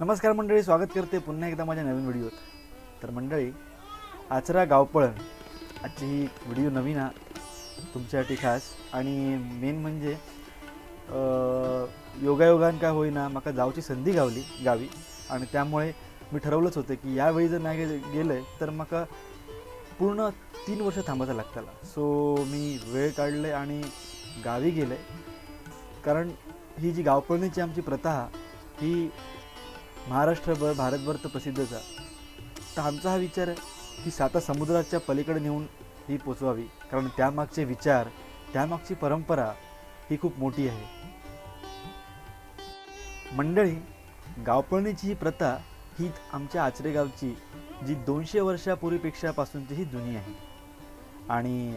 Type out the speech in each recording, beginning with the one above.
नमस्कार मंडळी स्वागत करते पुन्हा एकदा माझ्या नवीन व्हिडिओत. तर मंडळी आचरा गावपळण आजची ही व्हिडिओ नवीन हा तुमच्यासाठी खास. आणि मेन म्हणजे योगायोगान काय होईना म्हाका जावची संधी गावली गावी. आणि त्यामुळे मी ठरवलंच होतं की यावेळी जर नाही गे- गेलं तर माका पूर्ण तीन वर्ष थांबायचं लागताला. सो मी वेळ काढले आणि गावी गेले. कारण ही जी गावपळणीची आमची प्रथा ही महाराष्ट्रभर भारतभर तर प्रसिद्धच आहे तर आमचा हा विचार आहे की साता समुद्राच्या पलीकडे नेऊन ही पोचवावी. कारण त्यामागचे विचार त्यामागची परंपरा ही खूप मोठी आहे. मंडळी गावपळणीची ही प्रथा ही आमच्या आचरेगावची जी दोनशे वर्षापूर्वीपेक्षापासूनची ही जुनी आहे. आणि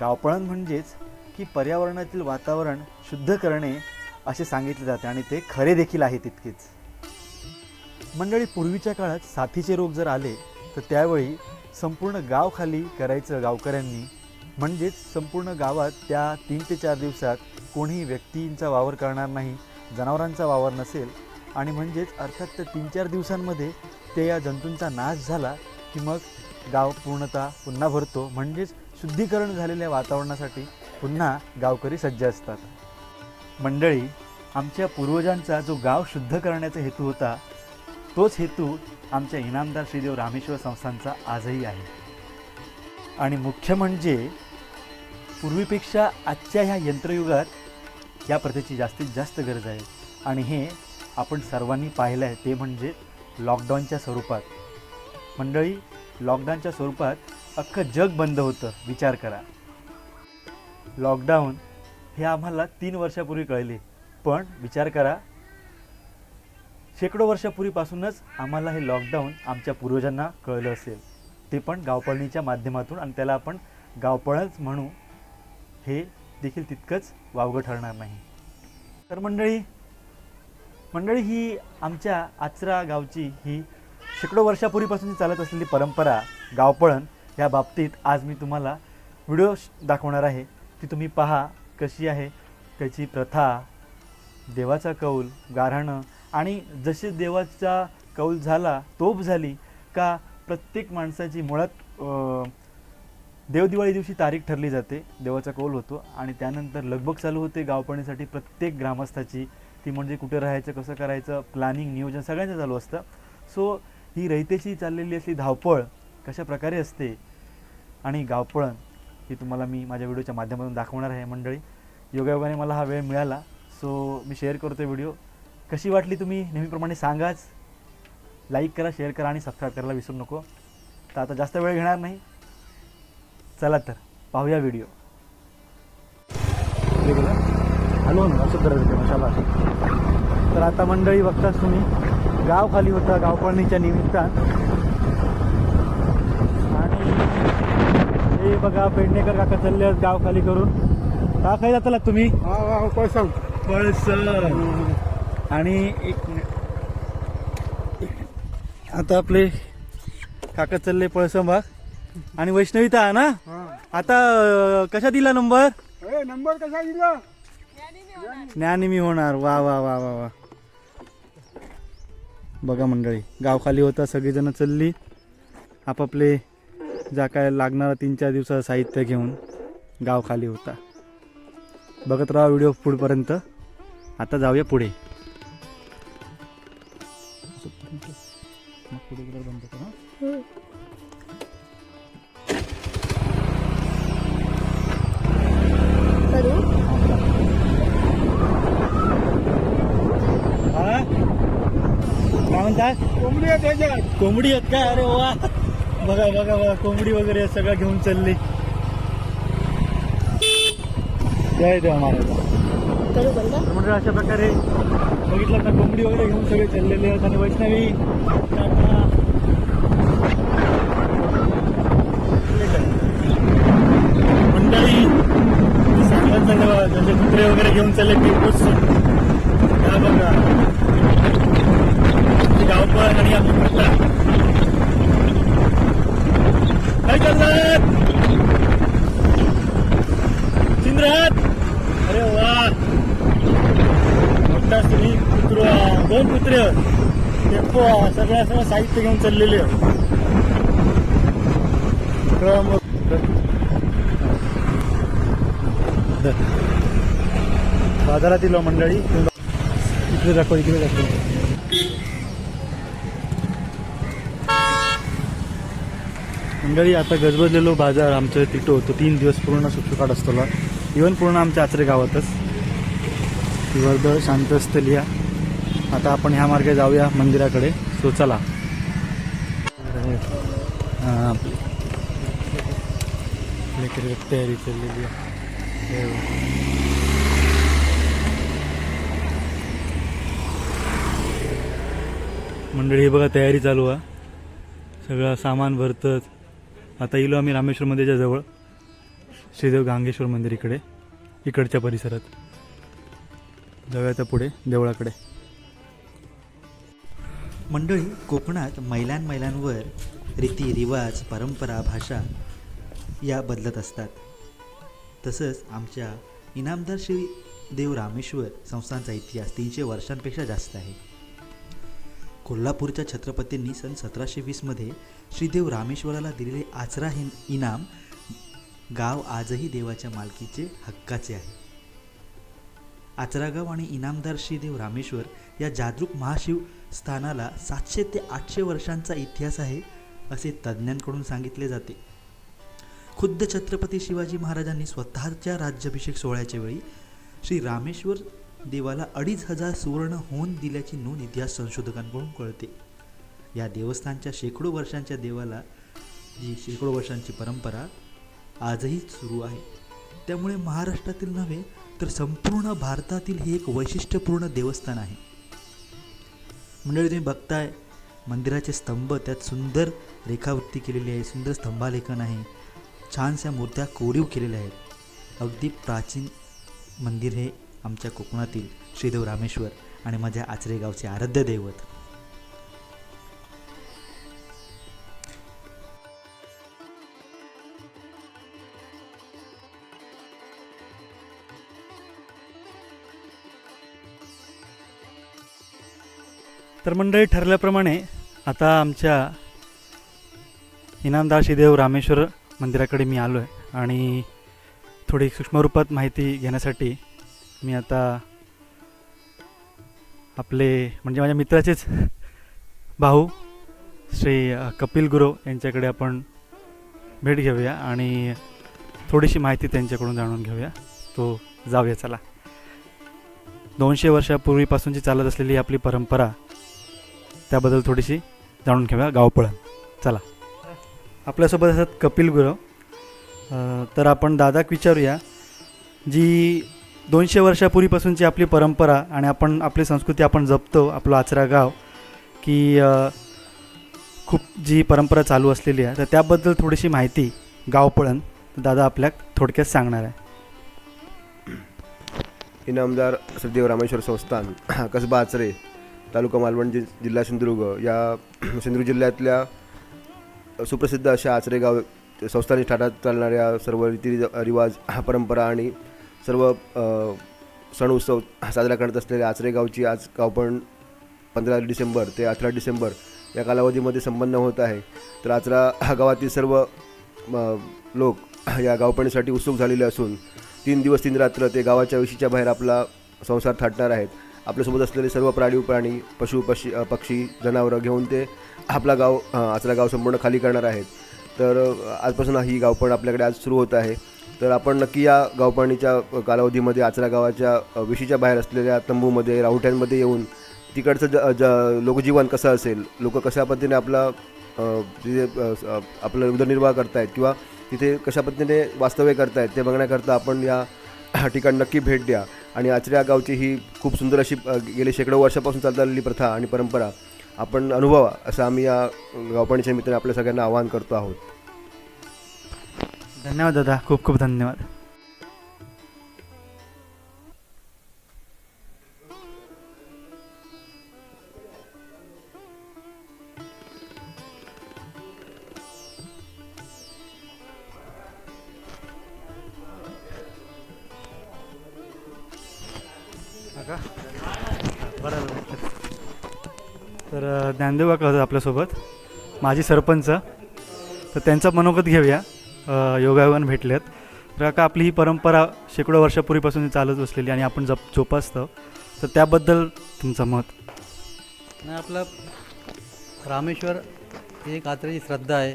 गावपळण म्हणजेच की पर्यावरणातील वातावरण शुद्ध करणे असे सांगितले जाते आणि ते खरे देखील आहे तितकेच. मंडळी पूर्वीच्या काळात साथीचे रोग जर आले तर त्यावेळी संपूर्ण गाव खाली करायचं गावकऱ्यांनी. म्हणजेच संपूर्ण गावात त्या तीन ते चार दिवसात कोणीही व्यक्तींचा वावर करणार नाही जनावरांचा वावर नसेल. आणि म्हणजेच अर्थात त्या तीन चार दिवसांमध्ये ते या जंतूंचा नाश झाला की मग गाव पूर्णतः पुन्हा भरतो. म्हणजेच शुद्धीकरण झालेल्या वातावरणासाठी पुन्हा गावकरी सज्ज असतात. मंडळी आमच्या पूर्वजांचा जो गाव शुद्ध करण्याचा हेतू होता तोच हेतू आमच्या इनामदार श्रीदेव रामेश्वर संस्थांचा आजही आहे. आणि मुख्य म्हणजे पूर्वीपेक्षा आजच्या ह्या यंत्रयुगात या प्रथेची जास्तीत जास्त गरज आहे. आणि हे आपण सर्वांनी पाहिलं आहे ते म्हणजे लॉकडाऊनच्या स्वरूपात. मंडळी लॉकडाऊनच्या स्वरूपात अख्खं जग बंद होतं विचार करा. लॉकडाऊन हे आम्हाला तीन वर्षापूर्वी कळले पण विचार करा शेकडो वर्षापूर्वीपासूनच आम्हाला हे लॉकडाऊन आमच्या पूर्वजांना कळलं असेल. ते पण गावपळणीच्या माध्यमातून आणि त्याला आपण गावपळच म्हणू हे देखील तितकंच वावगं ठरणार नाही. तर मंडळी मंडळी ही आमच्या आचरा गावची ही शेकडो वर्षापूर्वीपासून चालत असलेली परंपरा गावपळण या बाबतीत आज मी तुम्हाला व्हिडिओ दाखवणार आहे. ती तुम्ही पहा कशी आहे. त्याची प्रथा देवाचा कौल गाऱ्हाणं आणि जसे देवाचा कौल झाला तोप झाली का प्रत्येक माणसाची मुळात देवदिवाळी दिवशी तारीख ठरली जाते देवाचा कौल होतो. आणि त्यानंतर लगबग चालू होते गावपणीसाठी प्रत्येक ग्रामस्थाची. ती म्हणजे कुठे राहायचं कसं करायचं प्लॅनिंग नियोजन सगळ्यांचं चालू असतं. सो ही रयतेची चाललेली असली धावपळ कशा प्रकारे असते? आणि गावपळण ही तुम्हाला मी माझ्या व्हिडिओच्या माध्यमातून दाखवणार आहे मंडळी. योगायोगाने मला हा वेळ मिळाला. सो मी शेअर करतो व्हिडिओ. कशी वाटली तुम्ही? नेहमीप्रमाणे सांगाच. लाईक करा शेअर करा आणि सबस्क्राईब करायला विसरू नको. तर आता जास्त वेळ घेणार नाही. चला तर पाहूया व्हिडिओ हॅलो असं करायचं मशाला तर आता मंडळी बघताच तुम्ही गाव खाली होता गावपळणीच्या निमित्तान. आणि हे बघा पेडणेकर काका चालले गाव खाली करून. का खाली जाताला तुम्ही. पैसा. पळसर आणि एक आता आपले काका चालले पळसंबाग आणि वैष्णवी तर आहे ना आता कशा दिला नंबर? नंबर कसा दिला? ज्ञानिमी होणार. वा वा वा वा वा. बघा मंडळी गाव खाली होता सगळीजण चालली. आपापले ज्या काय लागणारा तीन चार दिवसाचं साहित्य घेऊन गाव खाली होता. बघत राहा व्हिडिओ पुढपर्यंत. आता जाऊया पुढे. बंद करा हा कोंबडी आहे त्याच्यात कोंबडी आहेत का अरे वा बघा बघा बघा कोंबडी वगैरे सगळं घेऊन चालली जय देवा महाराज म्हणजे अशा प्रकारे बघितलं तर कोंबडी वगैरे घेऊन सगळे चाललेले आहेत आणि वैष्णवी काका, मंडळी सांगत चालले बघा, त्यांचे कुत्रे वगैरे घेऊन बघा. गावपळ आणि आपली प्रथा काय चाललंय? चिंद्रात अरे वा. मोठा तुम्ही पुत्र दोन पुत्र. टेम्पो सगळ्या सगळं साहित्य घेऊन चाललेले. मग- बाजारातील मंडळी इकडे दाखव इकडे दाखव. मंडळी आता गजबजलेलो बाजार आमचं तिथं होतो. तीन दिवस पूर्ण सुटसुकाट असतो इवन पूर्ण आमच्या आचरे गावातच. ती वर्दळ शांत असतं लिहा आता आपण ह्या मार्गे जाऊया मंदिराकडे. सो चला. तयारी चाललेली आहे. मंडळी हे बघा तयारी चालू आहे सगळं सामान भरतच. आता येलो आम्ही रामेश्वर मंदिराच्या जवळ. श्रीदेव गांगेश्वर मंदिर इकडे. इकडच्या परिसरात. जाऊया पुढे देवळाकडे. मंडळी कोकणात मैलान मैलांवर रीती रिवाज परंपरा भाषा या बदलत असतात. तसंच आमच्या इनामदार श्री देव रामेश्वर संस्थांचा इतिहास तीनशे वर्षांपेक्षा जास्त आहे. कोल्हापूरच्या छत्रपतींनी सन सतराशे वीसमध्ये श्रीदेव रामेश्वराला दिलेले आचरा हे इनाम गाव आजही देवाच्या मालकीचे हक्काचे आहे. आचरागाव आणि इनामदार श्रीदेव रामेश्वर या जागरूक महाशिव स्थानाला सातशे ते आठशे वर्षांचा इतिहास आहे असे तज्ज्ञांकडून सांगितले जाते. खुद्द छत्रपती शिवाजी महाराजांनी स्वतःच्या राज्याभिषेक सोहळ्याच्या वेळी श्री रामेश्वर देवाला अडीच हजार सुवर्ण होऊन दिल्याची नोंद इतिहास संशोधकांकडून कळते. या देवस्थानच्या शेकडो वर्षांच्या देवाला जी शेकडो वर्षांची परंपरा आजही सुरू आहे. त्यामुळे महाराष्ट्रातील नव्हे तर संपूर्ण भारतातील हे एक वैशिष्ट्यपूर्ण देवस्थान आहे. मंडळी तुम्ही बघताय मंदिराचे स्तंभ त्यात सुंदर रेखावृत्ती केलेली आहे सुंदर स्तंभालेखन आहे. छानशा मूर्त्या कोरीव केलेल्या आहेत. अगदी प्राचीन मंदिर हे आमच्या कोकणातील श्रीदेव रामेश्वर आणि माझ्या आचरे गावचे आराध्य दैवत. तर मंडळी ठरल्याप्रमाणे आता आमच्या इनामदार श्रीदेव रामेश्वर मंदिराकडे मी आलो आहे आणि थोडी सूक्ष्मरूपात माहिती घेण्यासाठी मी आता आपले म्हणजे माझ्या मित्राचेच भाऊ श्री कपिल गुरव यांच्याकडे आपण भेट घेऊया आणि थोडीशी माहिती त्यांच्याकडून जाणून घेऊया. तो जाऊया चला. दोनशे वर्षापूर्वीपासूनची चालत असलेली आपली परंपरा त्याबद्दल थोडीशी जाणून घेऊया. गावपळण चला. आपल्यासोबत असतात कपिल गुरव तर आपण दादाक विचारूया जी दोनशे वर्षापूर्वीपासूनची आपली परंपरा आणि आपण आपली संस्कृती आपण जपतो आपलं आचरा गाव की खूप जी परंपरा चालू असलेली आहे तर त्याबद्दल थोडीशी माहिती गावपळण दादा आपल्या थोडक्यात सांगणार आहे. इनामदार श्रीदेव रामेश्वर संस्थान कसबा आचरे तालुका मालवण जि जिल्हा सिंधुदुर्ग या सिंधुदुर्ग जिल्ह्यातल्या सुप्रसिद्ध अशा आचरे गाव संस्थानी ठाण्यात चालणाऱ्या सर्व रीती रिवाज परंपरा आणि सर्व सण उत्सव साजरा करत असलेल्या आचरे गावची आज गावपण पंधरा डिसेंबर ते अठरा डिसेंबर या कालावधीमध्ये संपन्न होत आहे. तर आचरा हा गावातील सर्व लोक या गावपणीसाठी उत्सुक झालेले असून तीन दिवस तीन रात्र ते गावाच्या विशीच्या बाहेर आपला संसार थाटणार आहेत. आपल्यासोबत असलेले सर्व प्राणी प्राणी पशु पक्षी पक्षी जनावरं घेऊन ते आपला गाव आचरा गाव संपूर्ण खाली करणार आहेत. तर आजपासून ही गावपण आपल्याकडे आज सुरू होत आहे. तर आपण नक्की या गावपाणीच्या कालावधीमध्ये आचरा गावाच्या विशीच्या बाहेर असलेल्या तंबूमध्ये राहुट्यांमध्ये येऊन तिकडचं ज ज लोकजीवन कसं असेल लोक कशा पद्धतीने आपला तिथे आपलं उदरनिर्वाह करतायत किंवा तिथे कशा पद्धतीने वास्तव्य करतायत ते बघण्याकरता आपण या ठिकाणी नक्की भेट द्या. आणि आचऱ्या गावची ही खूप सुंदर अशी गेले गेली शेकडो वर्षापासून चालत आलेली प्रथा आणि परंपरा आपण अनुभवा असं आम्ही या गावपाणीच्या मित्राने आपल्या सगळ्यांना आवाहन करतो आहोत. धन्यवाद दादा खूप खूप धन्यवाद. तर ज्ञानदेव काका होतात आपल्यासोबत माजी सरपंच. तर त्यांचा मनोगत घेऊया. योगायोगानं भेटलेत. तर काका आपली ही परंपरा शेकडो वर्षापूर्वीपासून चालत बसलेली आणि आपण जप जोपासतो. तर त्याबद्दल तुमचं मत? नाही आपलं रामेश्वर ही एक आत्र्याची श्रद्धा आहे.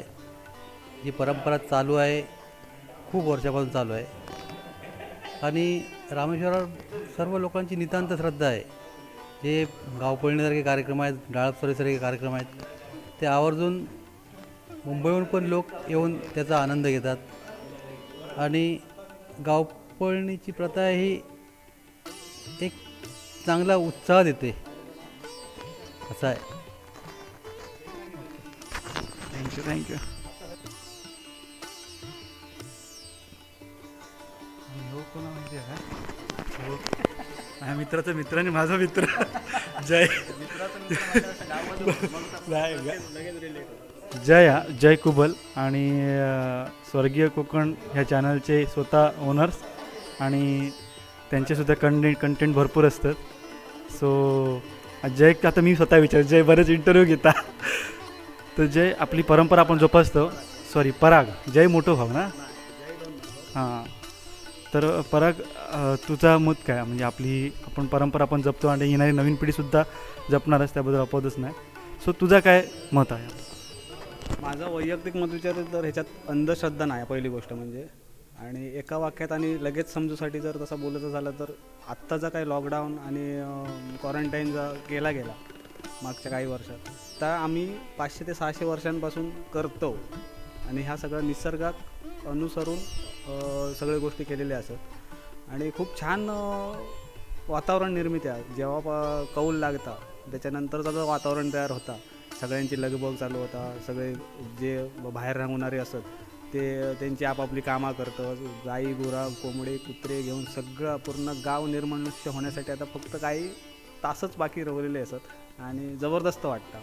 जी परंपरा चालू आहे. खूप वर्षापासून चालू आहे. आणि रामेश्वरावर सर्व लोकांची नितांत श्रद्धा आहे. जे गावपळणीसारखे कार्यक्रम आहेत डाळपसरीसारखे कार्यक्रम आहेत. ते आवर्जून मुंबईहून पण लोक येऊन त्याचा आनंद घेतात. आणि गावपळणीची प्रथा ही एक चांगला उत्साह देते. असं आहे. थँक्यू थँक्यू माझ्या मित्राचा मित्र आणि माझा मित्र. जय. नाही? जय जय कुबल आणि स्वर्गीय कोकण ह्या चॅनलचे स्वतः ओनर्स आणि त्यांचेसुद्धा कंटेंट कंटेंट भरपूर असतात. सो जय आता मी स्वतः विचार जय बरेच इंटरव्ह्यू घेता. तर जय आपली परंपरा आपण जोपासतो. सॉरी पराग. जय मोठो भाऊ ना? हां. तर पराग तुझा मत काय? म्हणजे आपली आपण परंपरा आपण जपतो आणि येणारी नवीन पिढीसुद्धा जपणारच त्याबद्दल अपवादच नाही. सो तुझा काय मत आहे? माझं वैयक्तिक मत विचार तर ह्याच्यात अंधश्रद्धा नाही पहिली गोष्ट म्हणजे. आणि एका वाक्यात आणि लगेच समजूसाठी जर तसं बोलायचं झालं तर आत्ताचा काही लॉकडाऊन आणि क्वारंटाईन जा केला गेला मागच्या काही वर्षात तर आम्ही पाचशे ते सहाशे वर्षांपासून करतो. आणि ह्या सगळ्या निसर्गात अनुसरून सगळे सगळ्या गोष्टी केलेल्या असत आणि खूप छान वातावरण निर्मिती आहे. जेव्हा प- कौल लागता त्याच्यानंतरचा जो वातावरण तयार होता सगळ्यांची लगबग चालू होता सगळे जे बाहेर राहणारे असत ते त्यांची आपापली कामं करतं गाई गुरा कोंबडे कुत्रे घेऊन सगळं पूर्ण गाव निर्मनुष्य होण्यासाठी आता फक्त काही तासच बाकी रवलेले असत आणि जबरदस्त वाटतं.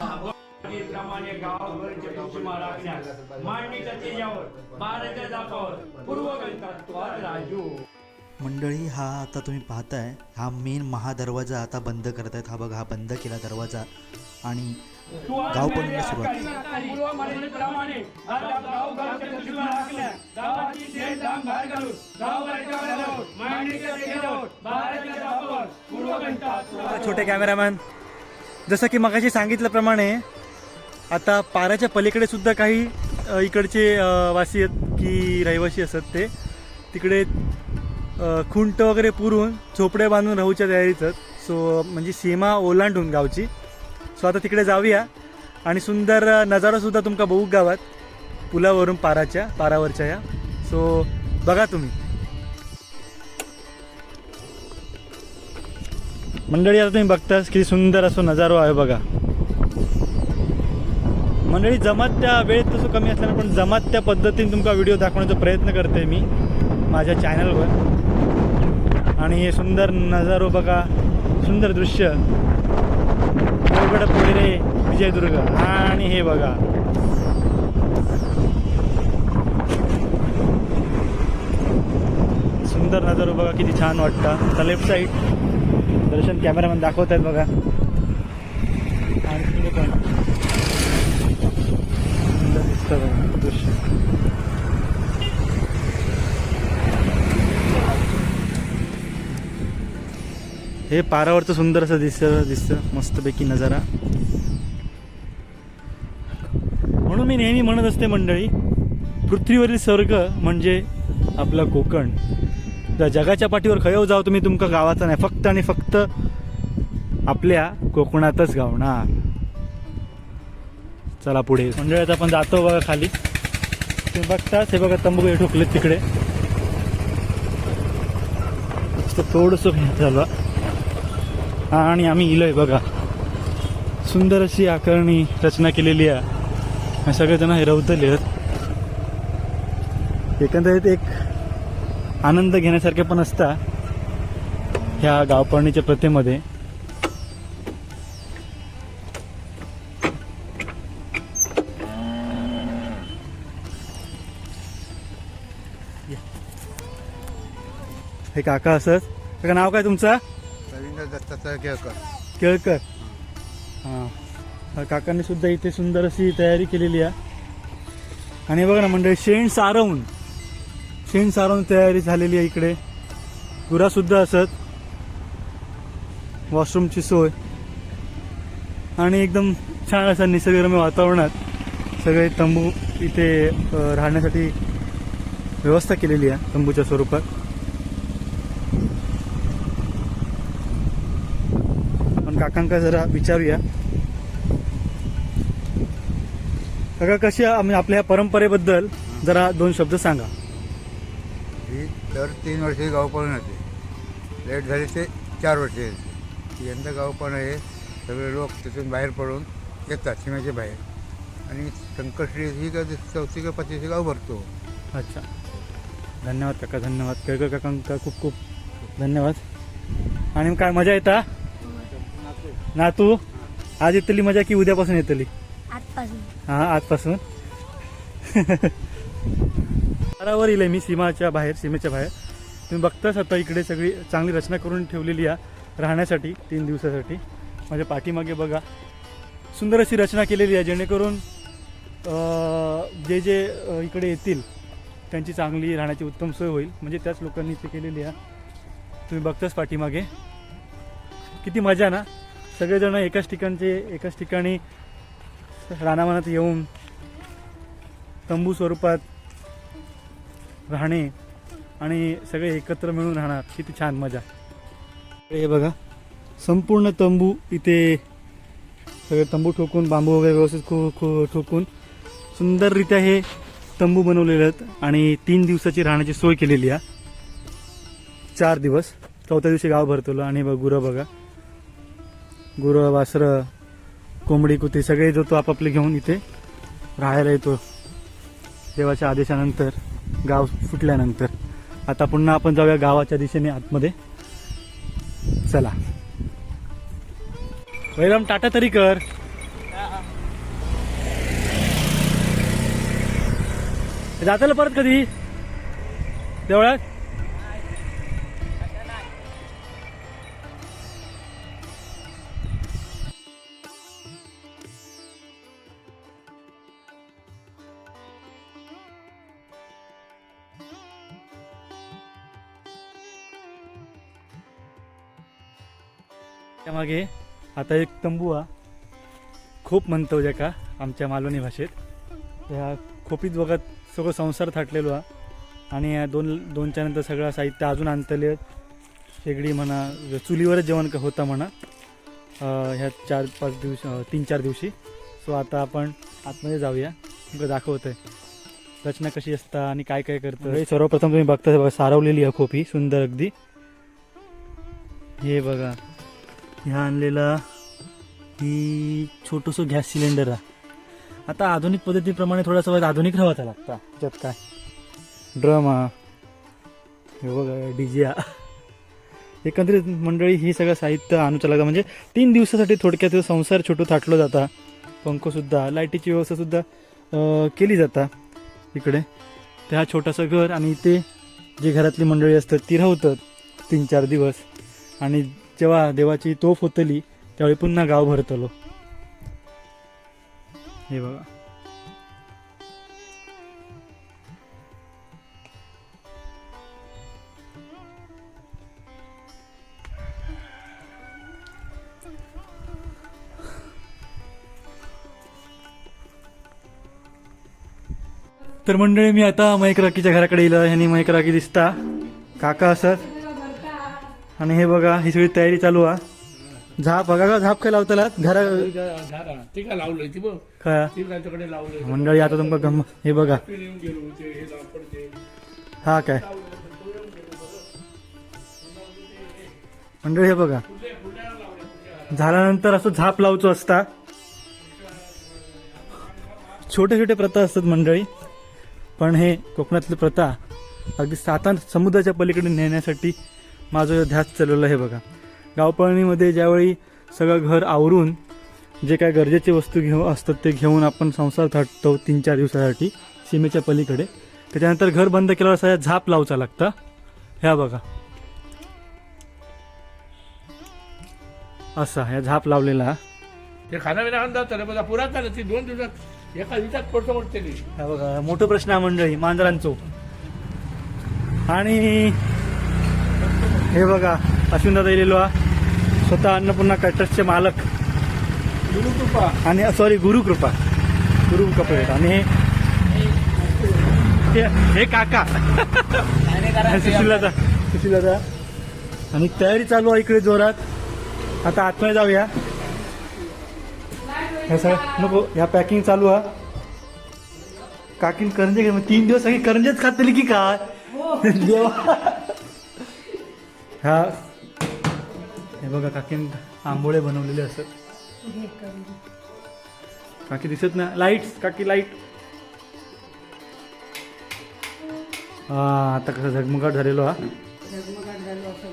हो. प्रमाणे गावभरचे पश्चिमा राखण्यास मांडणीच्या तेजावर बाराच्या जापावर राजू. मंडळी हा आता तुम्ही पाहताय हा मेन महादरवाजा आता बंद करत आहेत हा बघा हा बंद केला दरवाजा आणि गाव पळणीला सुरुवात छोटे कॅमेरामॅन जसं की मगाशी सांगितल्याप्रमाणे आता पाराच्या पलीकडे सुद्धा काही इकडचे वासी आहेत की रहिवासी असत ते. तिकडे खुंट वगैरे पुरून झोपडे बांधून राहूच्या तयारीत सो म्हणजे सीमा ओलांडून गावची. सो आता तिकडे जाऊया. आणि सुंदर नजारासुद्धा तुमका बघू गावात. पुलावरून पाराच्या पारावरच्या या. सो बघा तुम्ही. मंडळी आता तुम्ही बघताच किती सुंदर असं नजारो आहे बघा. मंडळी जमात त्या वेळेत तसं कमी असल्यानं पण जमात त्या पद्धतीने तुमका व्हिडिओ दाखवण्याचा प्रयत्न करते मी माझ्या चॅनलवर. आणि हे सुंदर नजारो बघा सुंदर दृश्य. देवगड विजयदुर्ग. आणि हे बघा. सुंदर नजारो बघा किती छान वाटतं. आता लेफ्ट साईड दर्शन कॅमेरामॅन दाखवत आहेत बघा आणि तिकडे पण सुंदर दृश्य. हे पारावरचं सुंदर असं दिसतं दिसतं. मस्तपैकी नजारा. म्हणून मी नेहमी म्हणत असते मंडळी पृथ्वीवरील स्वर्ग म्हणजे आपलं कोकण. त्या जगाच्या पाठीवर खयव जाव तुम्ही तुमका गावाचा नाही फक्त आणि फक्त आपल्या कोकणातच गावणार. चला पुढे. मंडळात आपण जातो बघा खाली. ते बघताच हे बघा तंबू हे ठोकलेत तिकडे. नुसतं थोडंसं झालं. हा आणि आम्ही इलोय बघा. सुंदर अशी आकारणी रचना केलेली आहे. सगळेजण हे रवतले आहेत. एकंदरीत एक आनंद घेण्यासारखे पण असता ह्या गावपळणीच्या प्रथेमध्ये हे काका असत काका नाव काय तुमचं? रवींद्र दत्तात्रय केळकर केळकर. हां. काकांनी सुद्धा इथे सुंदर अशी तयारी केलेली आहे. आणि बघा ना मंडळी शेण सारवून शेण सारवून तयारी झालेली आहे इकडे. गुरासुद्धा असत. वॉशरूमची सोय. आणि एकदम छान असं निसर्गरम्य वातावरणात सगळे तंबू इथे राहण्यासाठी व्यवस्था केलेली आहे तंबूच्या स्वरूपात. पण काकांका जरा विचारूया. काका कशी आहे? आपल्या ह्या परंपरेबद्दल जरा दोन शब्द सांगा. ही दर तीन वर्षे गावपाळून येते. लेट झाली ते चार वर्षे यंदा गावपाळणं हे सगळे लोक तिथून बाहेर पडून येतात सीमेच्या बाहेर. आणि संकष्टी ही का चौथी का पाचवीची गाव भरतो. अच्छा. धन्यवाद काका धन्यवाद. केळकर काकांका खूप खूप धन्यवाद. आणि काय मजा येता? ना तू आज येतली मजा की उद्यापासून येतली? आजपासून. हा आजपासून. दारावर येईल मी सीमाच्या बाहेर सीमेच्या बाहेर. तुम्ही बघताच आता इकडे सगळी चांगली रचना करून ठेवलेली आहे राहण्यासाठी तीन दिवसासाठी. माझ्या पाठीमागे बघा. सुंदर अशी रचना केलेली आहे जेणेकरून जे जे इकडे येतील त्यांची चांगली राहण्याची उत्तम सोय होईल. म्हणजे त्याच लोकांनी ते केलेली आहे तुम्ही बघताच पाठीमागे. किती मजा ना. सगळेजण एकाच ठिकाणचे एकाच ठिकाणी रानावनात येऊन तंबू स्वरूपात राहणे आणि सगळे एकत्र मिळून राहणार. किती छान मजा. हे बघा. संपूर्ण तंबू इथे सगळे तंबू ठोकून बांबू वगैरे व्यवस्थित खो खो ठोकून सुंदररित्या हे तंबू बनवलेले आहेत आणि तीन दिवसाची राहण्याची सोय केलेली आहे. चार दिवस. चौथ्या दिवशी गाव भरतलो आणि बघ गुरं बघा. गुरं वासरं कोंबडी कुत्री सगळे जो तो आपापले घेऊन इथे राहायला येतो. देवाच्या आदेशानंतर गाव फुटल्यानंतर आता पुन्हा आपण जाऊया गावाच्या दिशेने आतमध्ये. चला. वैराम टाटा तरी कर. जाताला परत कधी? देवळात? त्यामागे आता एक तंबू हा खूप म्हणतो जे का आमच्या मालवणी भाषेत. ह्या खोपीत बघत सगळं संसार थाटलेलो हा आणि या दोन दोनच्या नंतर सगळं साहित्य अजून आणतले. शेगडी म्हणा चुलीवरच जेवण क- होतं म्हणा. ह्या चार पाच दिवस तीन चार दिवशी. सो आता आपण आतमध्ये जाऊया. तुमचं दाखवत आहे रचना कशी असता आणि काय काय करतं हे म्हणजे सर्वप्रथम तुम्ही बघता बघा सारवलेली आहे खोपी. सुंदर अगदी. हे बघा. ह्या आणलेला ही छोटंसं गॅस सिलेंडर आहे. आता आधुनिक पद्धतीप्रमाणे थोडासा आधुनिक राहायचा लागता त्यात काय? ड्रम हा हे बघा डी जे हा एकंदरीत मंडळी हे सगळं साहित्य आणूचं लागतं म्हणजे तीन दिवसासाठी थोडक्यात संसार छोटं थाटलं जाता. पंखसुद्धा लाईटीची व्यवस्थासुद्धा केली जाता इकडे. त्या हा छोटासा घर आणि इथे जे घरातली मंडळी असतात ती राहतात तीन चार दिवस. आणि जेव्हा देवाची तोफ होतली त्यावेळी पुन्हा गाव भरतलो. हे बघा. तर मंडळी मी आता मयक राखीच्या घराकडे येईल. ह्यांनी मयक राखी दिसता. काका असत आणि हे बघा ही सगळी तयारी चालू आहे झाप बघा का झाप काय लावताला घरा ते काय लावलंय ती बघ. काय? ती त्याच्याकडे लावलंय. मंडळी आता तुमका गम हे बघा. हे हा काय? मंडळी हे बघा. झाल्यानंतर असं झाप लावचो असता. छोटे छोटे प्रथा असतात मंडळी. पण हे कोकणातली प्रथा अगदी सातान समुद्राच्या पलीकडे नेण्यासाठी माझं ध्यास चाललेलं आहे बघा. गावपळणीमध्ये ज्यावेळी सगळं घर आवरून जे काय गरजेचे वस्तू घेऊ असतात ते घेऊन आपण संसार थाटतो तीन चार दिवसासाठी सीमेच्या पलीकडे. त्याच्यानंतर घर बंद केल्यावर सगळ्या झाप लावचा लागतं. ह्या बघा. असा ह्या झाप लावलेला. ते खाना विना जातं बघा पुरात आलं ती दोन दिवसात एका दिवसात पडतो म्हणते मोठं प्रश्न मंडळी मांजरांचो. आणि हे बघा अश्विनदादा इलेलो हा. स्वतः अन्नपूर्णा कॅटर्सचे मालक. गुरुकृपा. आणि सॉरी गुरुकृपा. गुरु कपडे आणि हे हे काका. सुशीलदा सुशीलदा आणि तयारी चालू आहे इकडे जोरात. आता आतमध्ये जाऊया. हे नको ह्या पॅकिंग चालू आहे काकीन करंजे घे- तीन दिवस सगळी करंजेच खातली की काय? देवा. हा हे बघा काकीन आंबोळे बनवलेले असत. काकी दिसत ना? लाइट काकी लाइट हा आता कसं झगमगाट झालेलो हा.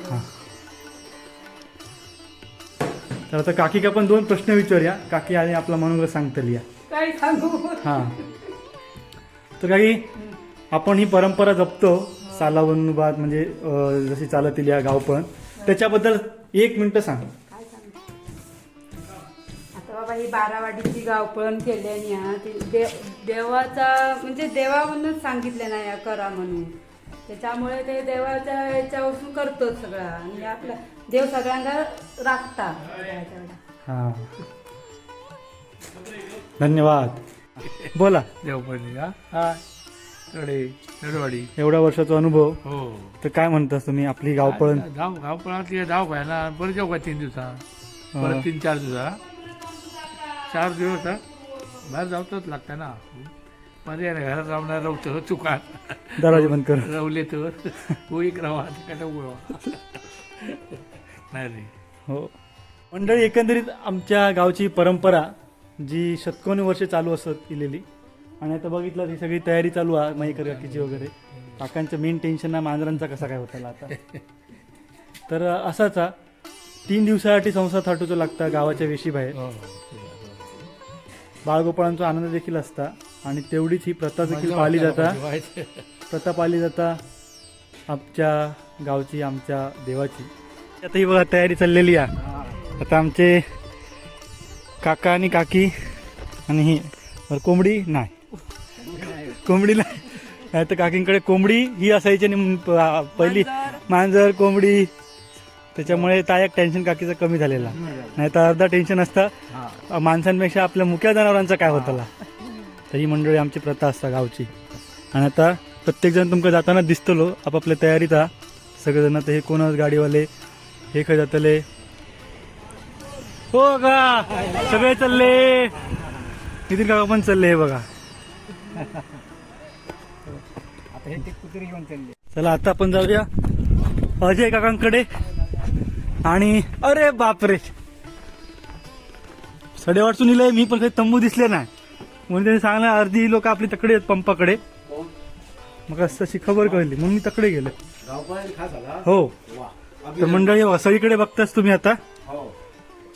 हा. तर आता काकी का पण दोन प्रश्न विचारूया. काकी आणि आपला मनोगत सांगतली या. काय सांगू? हा. तर काही आपण ही परंपरा जपतो. सालावनुबाद म्हणजे जशी चालत येईल या गावपण त्याच्याबद्दल एक मिनिट सांग. काय सांगू? आता बाबा ही बारावाडीची गावपळण केल्याने हा ती दे देवाचा म्हणजे देवा म्हणून सांगितलं ना या करा म्हणून. त्याच्यामुळे ते देवाच्या याच्यापासून करतो सगळं. आणि आपला देव सगळ्यांना राखता हा. धन्यवाद. बोला. देवपणी का हा. नडवाडी एवढ्या वर्षाचा अनुभव. हो. तर काय म्हणतास तुम्ही आपली गावपळण? धाव गावपणातली धाव काय ना बरं जाऊ का तीन दिवसा? परत तीन चार दिवसा? चार दिवस बाहेर जाऊतच लागतं ना. मध्ये घरात राहणार रवतं चुका. दरवाजे बंद कर. रवले तर. हो एक रवा तिकडे उघडवा नाही रे. हो. मंडळी एकंदरीत आमच्या गावची परंपरा जी शतकोनी वर्षे चालू असत इलेली आणि आता बघितलं ती सगळी तयारी चालू आहे मयकर काकीची वगैरे. काकांचं मेन टेन्शन आहे मांजरांचा कसा काय होता आता. तर असाच हा. तीन दिवसासाठी संसार थाटूचं लागतं गावाच्या वेशी बाहेर. हो बाळगोपाळांचा आनंद देखील असता आणि तेवढीच ही प्रथा देखील पाळली जाता. प्रथा पाळली जाता आमच्या गावची आमच्या देवाची. आता ही बघा तयारी चाललेली आहे. आता आमचे काका आणि काकी आणि ही कोंबडी नाही. कोंबडी नाही तर काकींकडे कोंबडी ही असायची आणि पहिली मांजर कोंबडी. त्याच्यामुळे तायक टेन्शन काकीचं कमी झालेला. नाही तर अर्धा टेन्शन असतं. माणसांपेक्षा आपल्या मुख्या जनावरांचा काय होताला तर ही मंडळी आमची प्रथा असता गावची. आणि आता प्रत्येकजण तुमका जाताना दिसतलो आपापल्या तयारीत हा. सगळेजण आता हे कोणच गाडीवाले? हे खय जातले. हो का सगळे चालले. नितीन काका पण चालले हे बघा. चला आता आपण जाऊया अजय काकांकडे. आणि अरे बापरे. सडे वाटून इलंय मी पण काही तंबू दिसले नाही. म्हणून त्यांनी सांगलं अर्धी लोक आपली तकडे आहेत पंपाकडे. मग असं तशी खबर कळली. म्हणून मी तकडे गेलो. हो. तर मंडळी बघा, सगळीकडे बघताच तुम्ही आता.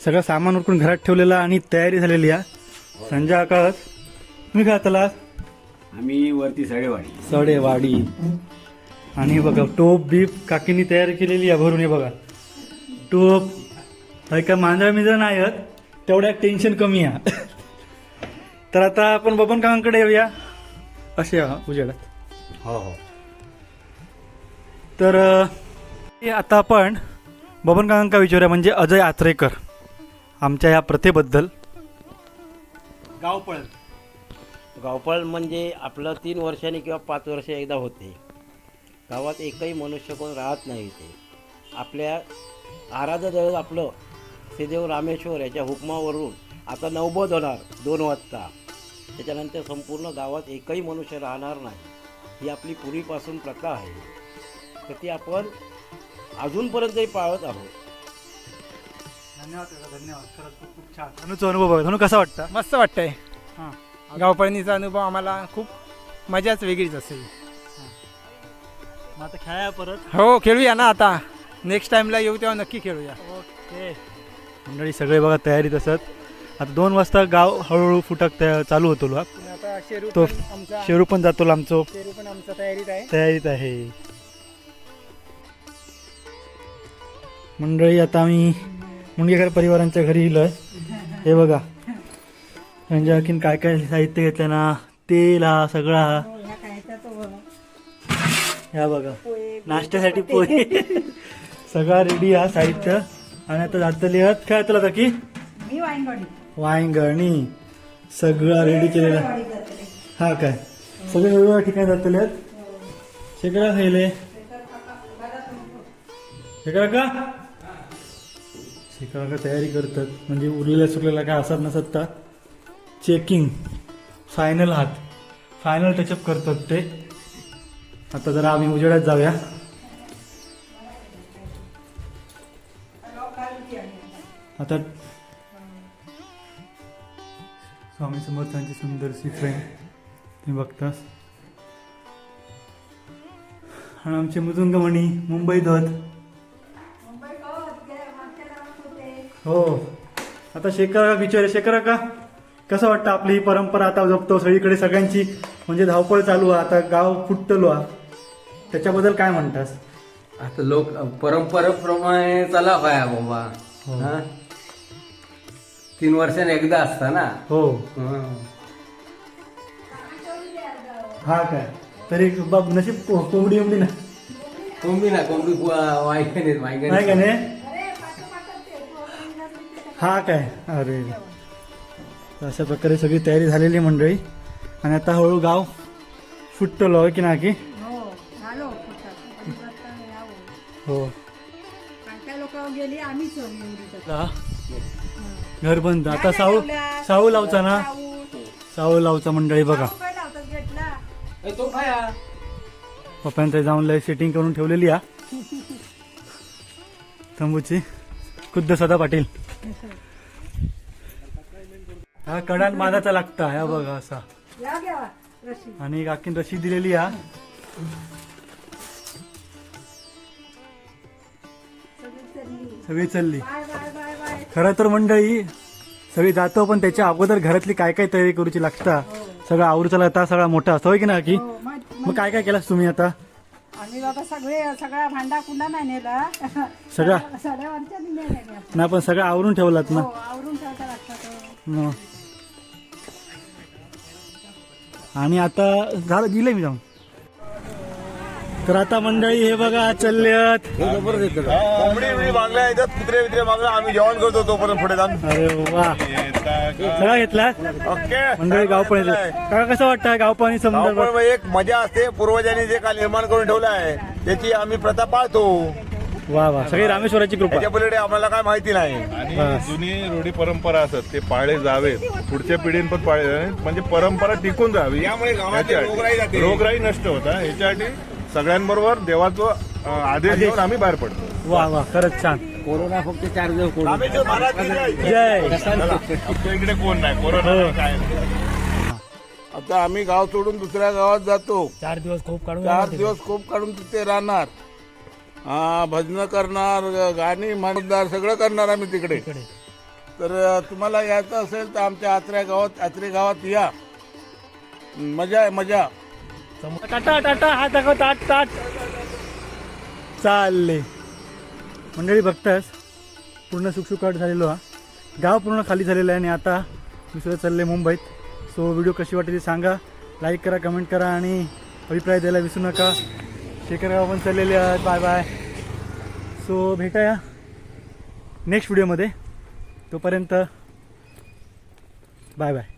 सगळं सामान उरकून घरात ठेवलेलं आणि तयारी झालेली आहे. संजय आकाश तुम्ही काय आताला आम्ही वरती सडेवाडी. सडेवाडी. आणि हे बघा टोप बीप काकींनी तयारी केलेली आहे भरून हे बघा. टोप हाय का मांजरा मिंजरा नाही आहेत. तेवढ्या टेन्शन कमी आहे. तर आता आपण बबन काकांकडे येऊया. असे हा, उजेडात. हो हो. तर अ, हे आता आपण बबन काकांका विचारूया म्हणजे अजय आचरेकर आमच्या या प्रथेबद्दल. गावपळ गावपळ म्हणजे आपलं तीन वर्षांनी किंवा पाच वर्ष एकदा होते. गावात एकही मनुष्य कोण राहत नाही इथे. आपल्या आराध्य दैवत आपलं श्रीदेव रामेश्वर याच्या हुकमावरून आता नवबोध होणार दोन वाजता. त्याच्यानंतर संपूर्ण गावात एकही मनुष्य राहणार नाही. ही आपली पूर्वीपासून प्रथा आहे. तर ती आपण अजूनपर्यंतही पाळत आहोत. धन्यवाद धन्यवाद. खरंच खूप खूप छान. धनुचा अनुभव बघा. धनु कसा वाटतं? मस्त वाटतंय. गावपळणीचा अनुभव आम्हाला खूप मजाच वेगळीच असेल. मग आता खेळाया परत? हो खेळूया ना आता. नेक्स्ट टाइमला येऊ तेव्हा नक्की खेळूया. ओके. मंडळी सगळे बघा तयारीत असत. आता दोन वाजता गाव हळूहळू फुटक तया- चालू होतो लो आणि आता शेरू तो पण आमचा शेरू पण जातो आमचो शेरू पण आमच्या तयारीत आहे. तयारीत आहे. मंडळी आता आम्ही मुंडगेकर परिवारांच्या घरी इलं हे बघा. म्हणजे आणखीन काय काय साहित्य घेतलं ना तेल हा सगळा ह्या बघा. नाश्त्यासाठी पोहे. सगळा रेडी हा साहित्य. आणि आता जातली आहात काय तुला की वांगणी सगळा रेडी केलेला. हा काय? सगळे वेगवेगळ्या ठिकाणी जातले आहेत शेकडा खायले शेकडा का शेकडा का तयारी करतात. म्हणजे उरलेल्या सुरलेल्या काय असत नसत का? चेकिंग. फायनल हात. फायनल टचअप करतात ते. आता जरा आम्ही उजेडात जाऊया. आता स्वामी समर्थांची सुंदरशी फ्रेम तुम्ही बघतास आणि आमचे मृदुंगमणी मुंबईत होत हो. आता शेखर का विचार शेखर का कसं वाटतं आपली ही परंपरा आता जपतो सगळीकडे सगळ्यांची? म्हणजे धावपळ चालू आहे आता गाव फुटतलो आहे. त्याच्याबद्दल काय म्हणतास? आता लोक परंपरेप्रमाणे चला पाया बाबा. हो. हा? तीन वर्षाने एकदा असता ना? हो. हं. हा काय? तरी बाब नशीब को- कोंबडी उमडी ना. कोंबडी ना कोंबडी वायगण नाही का नाही हा काय? अरे. अशा प्रकारे सगळी तयारी झालेली आहे मंडळी. आणि आता हळू गाव फुटतलो होय की ना की हो आलो हो. काय काय लोक गेली आम्हीच एवढी ला. घर बंद. आता साऊ साऊ लावचा ना? साऊ. लावचा मंडळी बघा. तो पप्पांचं जाऊन लय सेटिंग करून ठेवलेली आ तंबूची. खुद्द सदा पाटील. हा कडान बांधाचा लागता ह्या बघा असा. आणि काकीन रशी दिलेली हा. सगळी चालली. Bye bye bye bye. खरं तर मंडळी सगळी जातो पण त्याच्या अगोदर घरातली काय काय तयारी करूची लागता? सगळं आवरूचा लागता सगळा मोठा असतो की ना की हो, मग- काय काय केलास तुम्ही आता? आम्ही बाबा सगळे सगळा भांडा कुंडा नाही नेला. सगळा? नाही पण सगळं आवरून ठेवलात ना? हो आवरून ठेवता लागतात आणि आता झालं दिलंय मी जाऊन. तर आता मंडळी हे बघा चालल्यात कोंबडी बांगल्या येतात कुत्रे वित्रे बांगल्या आम्ही जेवण करतो तोपर्यंत पुढे जाऊन. अरे वा. सगळा घेतला? ओके. मंडळी गाव पण कसं वाटतं गाव पाणी गावपळ एक मजा असते. पूर्वजांनी जे काल निर्माण करून ठेवलं आहे त्याची आम्ही प्रथा पाळतो. वा वा. सगळी रामेश्वराची कृपा. त्याच्या पलीकडे आम्हाला काय माहिती नाही. आणि. जुनी रूढी परंपरा असत ते पाळले जावेत. पुढच्या पिढीन पण पाळले जावेत. म्हणजे परंपरा टिकून गावाची याच्यासाठी. रोगराई जाते. रोगराई नष्ट होता. याच्यासाठी सगळ्यांबरोबर देवाचं आदेश घेऊन आम्ही बाहेर पडतो. वा वा. खरंच छान. कोरोना फक्त चार दिवस जय. इकडे कोण नाही? कोरोना हो. काय. आता आम्ही गाव सोडून दुसऱ्या गावात जातो. चार दिवस खूप काढून चार दिवस खूप काढून तिथे राहणार. हा भजन करणार गाणी म्हणणार सगळं करणार आम्ही तिकडे. तर तुम्हाला यायचं असेल तर आमच्या आत्र्या गावात आत्रे गावात या. मजा आहे मजा. टाटा टाटा हा दाखव ताट ताट चालले. मंडळी बघतास? पूर्ण सुखसुखाट झालेलो हा. गाव पूर्ण खाली झालेलं आहे आणि आता दुसरं चालले मुंबईत. सो व्हिडिओ कशी वाटली ते सांगा. लाईक करा कमेंट करा आणि अभिप्राय द्यायला विसरू नका. शेखर गाव पण चाललेले आहेत. बाय बाय सो भेटाया नेक्स्ट व्हिडिओमध्ये तोपर्यंत बाय बाय